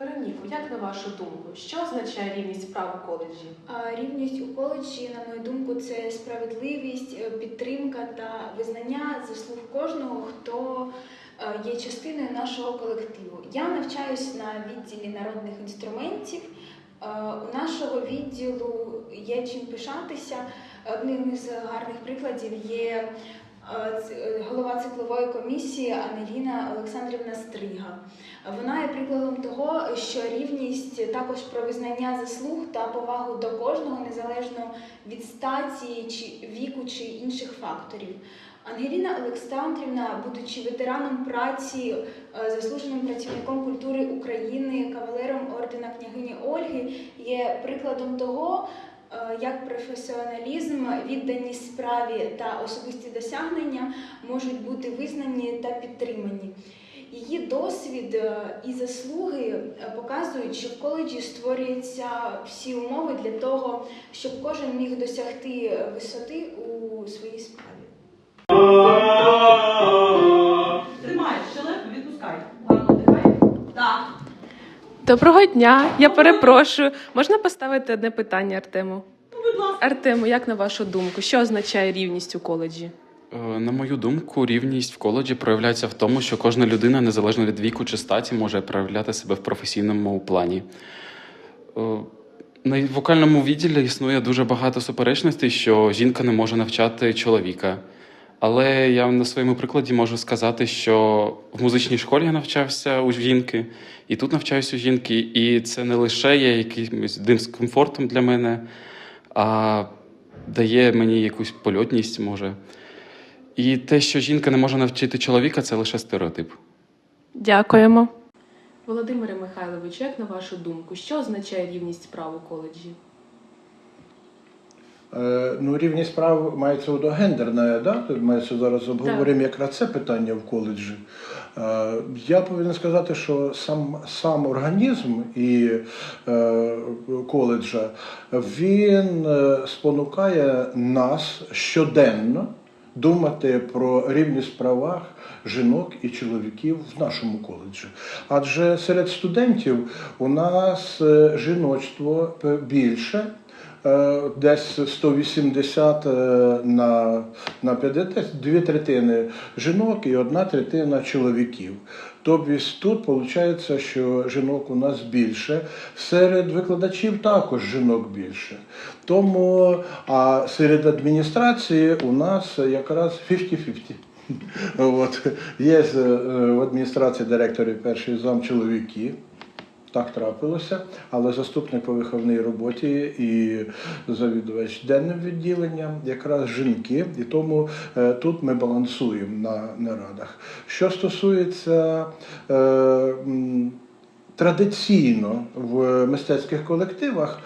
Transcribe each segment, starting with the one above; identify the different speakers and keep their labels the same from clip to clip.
Speaker 1: Вероніко, як на вашу думку, що означає рівність прав у коледжі?
Speaker 2: Рівність у коледжі, на мою думку, це справедливість, е, підтримка та визнання заслуг кожного, хто е, є частиною нашого колективу. Я навчаюсь на відділі народних інструментів. Е, У нашого відділу є чим пишатися. Одним із гарних прикладів є голова циклової комісії Анеліна Олександрівна Стрига. Вона є прикладом того, що рівність також про визнання заслуг та повагу до кожного, незалежно від статі чи віку чи інших факторів. Ангеліна Олександрівна, будучи ветераном праці, е, заслуженим працівником культури України, кавалером ордена княгині Ольги, є прикладом того, е, як професіоналізм, відданість справі та особисті досягнення можуть бути визнані та підтримані. Її досвід е, і заслуги е, показують, що в коледжі створюються всі умови для того, щоб кожен міг досягти висоти у своїй справі.
Speaker 1: Доброго дня, я перепрошую. Можна поставити одне питання Артему?
Speaker 3: Ну, будь ласка.
Speaker 1: Артему, як на вашу думку, що означає рівність у коледжі?
Speaker 4: Е, На мою думку, рівність в коледжі проявляється в тому, що кожна людина, незалежно від віку чи статі, може проявляти себе в професійному плані. Е, На вокальному відділі існує дуже багато суперечностей, що жінка не може навчати чоловіка. Але я на своєму прикладі можу сказати, що в музичній школі я навчався у жінки, і тут навчаюся у жінки, і це не лише є якимось дискомфортом для мене, а дає мені якусь польотність, може. І те, що жінка не може навчити чоловіка, це лише стереотип.
Speaker 1: Дякуємо. Володимире Михайловичу, як на вашу думку, що означає рівність прав у коледжі?
Speaker 5: Е, Ну, рівність прав мається до гендерне, да? Ми зараз обговоримо якраз це питання в коледжі. Е, Я повинен сказати, що сам, сам організм і е, коледжа він спонукає нас щоденно думати про рівність правах жінок і чоловіків в нашому коледжі. Адже серед студентів у нас жіночство більше. Е, Десь 180 е, на, на 50, дві третини жінок і одна третина чоловіків. Тобто тут виходить, що жінок у нас більше. Серед викладачів також жінок більше. Тому а серед адміністрації у нас якраз 50-50. От. Є е, в адміністрації директорів перший зам чоловіки. Так трапилося, але заступник по виховній роботі і завідувач денним відділенням якраз жінки, і тому е, тут ми балансуємо на нарадах. Що стосується е, Традиційно в мистецьких колективах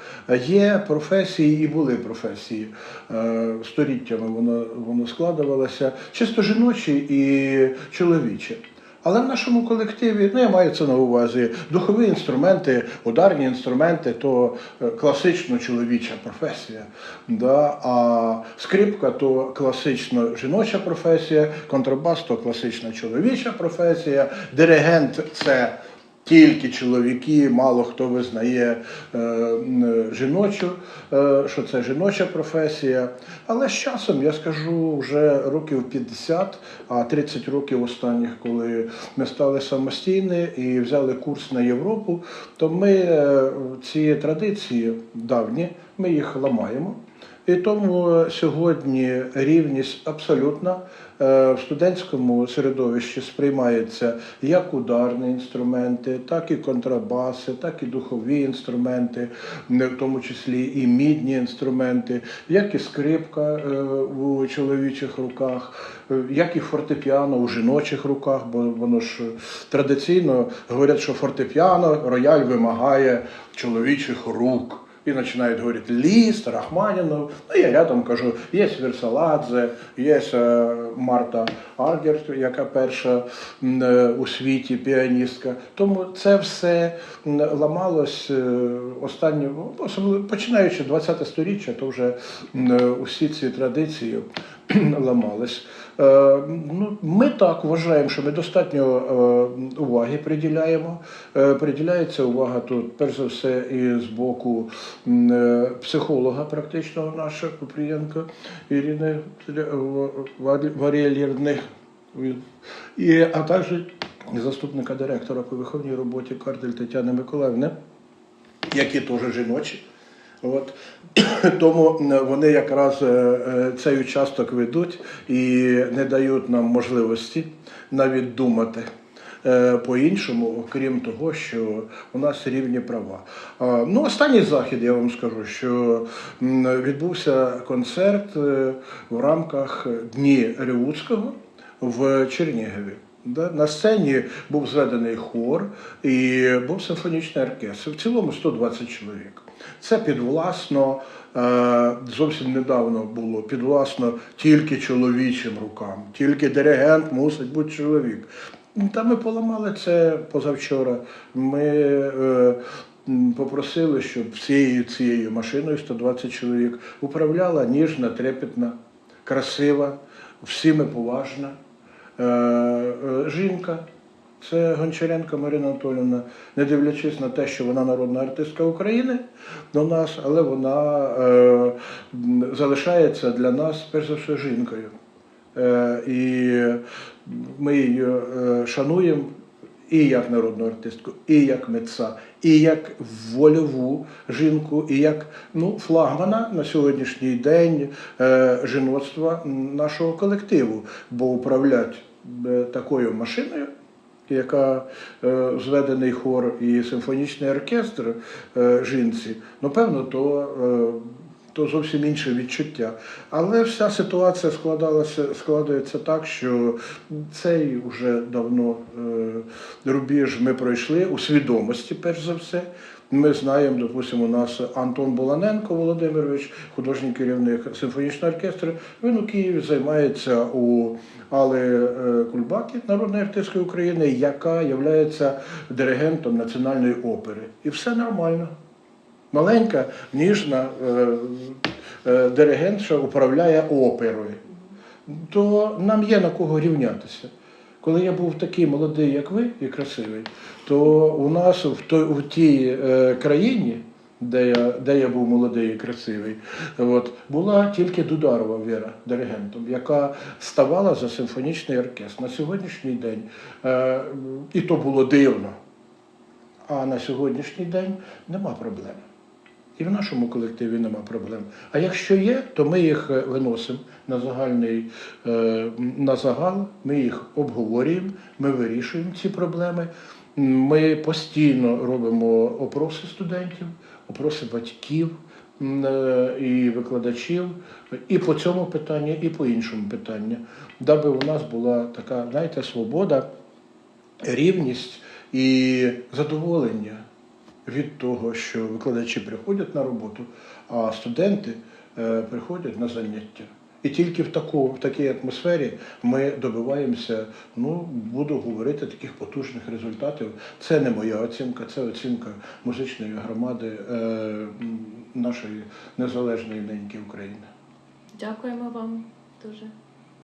Speaker 5: є професії і були професії. Е, Століттями воно, воно складувалося чисто жіночі і чоловічі. Але в нашому колективі, ну я маю це на увазі, духові інструменти, ударні інструменти то е, класично чоловіча професія. Да? А скрипка то класично жіноча професія, контрабас то класична чоловіча професія, диригент це тільки чоловіки, мало хто визнає е, жіночу, е, що це жіноча професія. Але з часом я скажу вже років 50, а 30 років останніх, коли ми стали самостійні і взяли курс на Європу, то ми е, ці традиції давні, ми їх ламаємо. І тому сьогодні рівність абсолютна е, в студентському середовищі сприймається як ударні інструменти, так і контрабаси, так і духові інструменти, в тому числі і мідні інструменти, як і скрипка е, у чоловічих руках, е, як і фортепіано у жіночих руках, бо воно ж традиційно говорять, що фортепіано рояль вимагає чоловічих рук. І починають говорити Лист, Рахманінов. Ну, я рядом кажу, є Версаладзе, є е, Марта Аргерт, яка перша е, у світі піаністка. Тому це все ламалось е, останні, особливо починаючи 20 сторіччя, то вже усі ці традиції ламались. Е, ну, ми так вважаємо, що ми достатньо е, уваги приділяємо. Е, приділяється увага тут, перш за все, і з боку психолога, практично наша Купрієнко Ірини Варіалірни. І, а також заступника директора по виховній роботі Кардель Тетяни Миколаївни, які теж жіночі. От. Тому вони якраз е, е, цей участок ведуть і не дають нам можливості навіть думати е, по-іншому, окрім того, що у нас рівні права. Ну, останній захід, я вам скажу, що відбувся концерт в рамках Дні Ревуцького в Чернігові. На сцені був зведений хор і був симфонічний оркестр. В цілому 120 чоловік. Це підвласно, е, зовсім недавно було підвласно тільки чоловічим рукам, тільки диригент мусить бути чоловік. Та ми поламали це позавчора. Ми е, попросили, щоб всією цією машиною 120 чоловік управляла ніжна, трепетна, красива, всіми поважна жінка. Це Гончаренко Марина Анатолівна, не дивлячись на те, що вона народна артистка України до нас, але вона е, залишається для нас перш за все жінкою. Е, і ми її е, шануємо і як народну артистку, і як митця, і як вольову жінку, і як ну, флагмана на сьогоднішній день е, жіноцтва нашого колективу. Бо управлять е, такою машиною, яка е, зведений хор і симфонічний оркестр е, жінці, ну певно, то. Е, то зовсім інше відчуття. Але вся ситуація складалася, складається так, що цей вже давно е, рубіж ми пройшли у свідомості, перш за все. Ми знаємо, допустимо, у нас Антон Буланенко Володимирович, художній керівник симфонічного оркестру. Він у Києві займається у Алли е, Кульбаки, народної артистки України, яка є диригентом національної опери. І все нормально маленька, ніжна е, е, диригентша управляє оперою, то нам є на кого рівнятися. Коли я був такий молодий, як ви, і красивий, то у нас в, той, в тій е, країні, де я, де я був молодий і красивий, от, була тільки Дударова Віра диригентом, яка ставала за симфонічний оркестр. На сьогоднішній день, е, і то було дивно, а на сьогоднішній день нема проблем. І в нашому колективі нема проблем. А якщо є, то ми їх е, виносимо на загальний е, на загал, ми їх обговорюємо, ми вирішуємо ці проблеми. Ми постійно робимо опроси студентів, опроси батьків е, і викладачів, і по цьому питанню, і по іншому питанню, даби у нас була така, знаєте, свобода, рівність і задоволення від того, що викладачі приходять на роботу, а студенти е, приходять на заняття. І тільки в, таку, в такій атмосфері ми добиваємося, ну, буду говорити, таких потужних результатів. Це не моя оцінка, це оцінка музичної громади е, нашої незалежної неньки України.
Speaker 1: Дякуємо вам дуже.